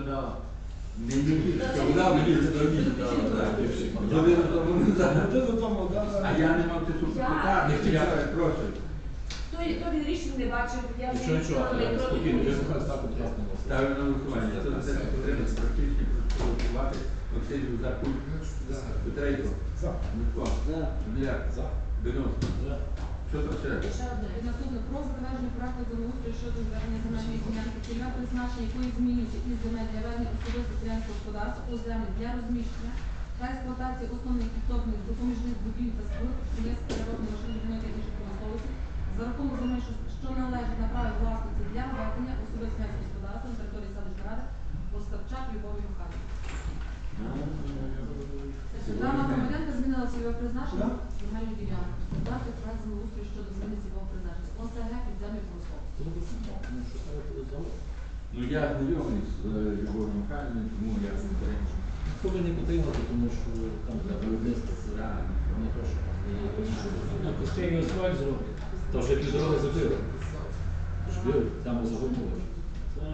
да. Не, не що вона мені це да. А я не мав часу попитати, я прошу. То, він рішень не бачив, я нічого, не. Ставлю на голосування. Хто за те, що підтримати практичні проголосувати Василю за? Петрейко. За. Микола. Міляк. За. Бенос. За. Що там ще? Наступне про затвердження проекту землеустрою щодо звернення земельної ділянки цільове призначення якої змінюється із земель для ведення особистого селянського господарства у землі для розміщення та експлуатації основних підтопних допоміжних будівель та споруд природної машини та інших промисловості за рахунок земель, що- належить на праві власниці для ведення особистого селянського господарства на території селищної ради Остапчак Любові Михайлівні. Дана громадянка змінила цільове призначення земельну ділянку. Дати проект землеустрою щодо зміни цільового призначення. ОСГ підземний промисловості. Ну? Ну я знайомий з е, Любов'ю Михайлівною, тому я не підтримую. Хто би не підтримати, тому що там для виробництва це не то, що там На є. постійний асфальт зроблять. То вже пів забили. Жбили, там загорнули.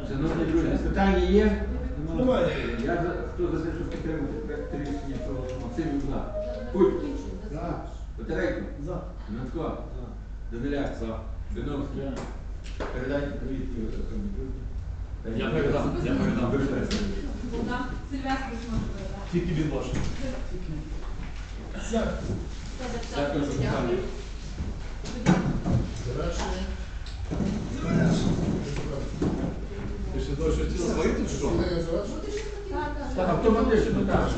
Шановні друзі, питання є? Немає. Я за хто за те, щоб підтримати проект рішення про Максимів за. Куль. За. Петрейко. За. Гнатко. Даниляк. За. Беновський. Передайте привіт. Я передам, я передам. Богдан Сильвестрович може передати. Тільки від вашого. За. Дякую за питання. Ви ще довше хотіли зварити, чи що? Так, автоматично так.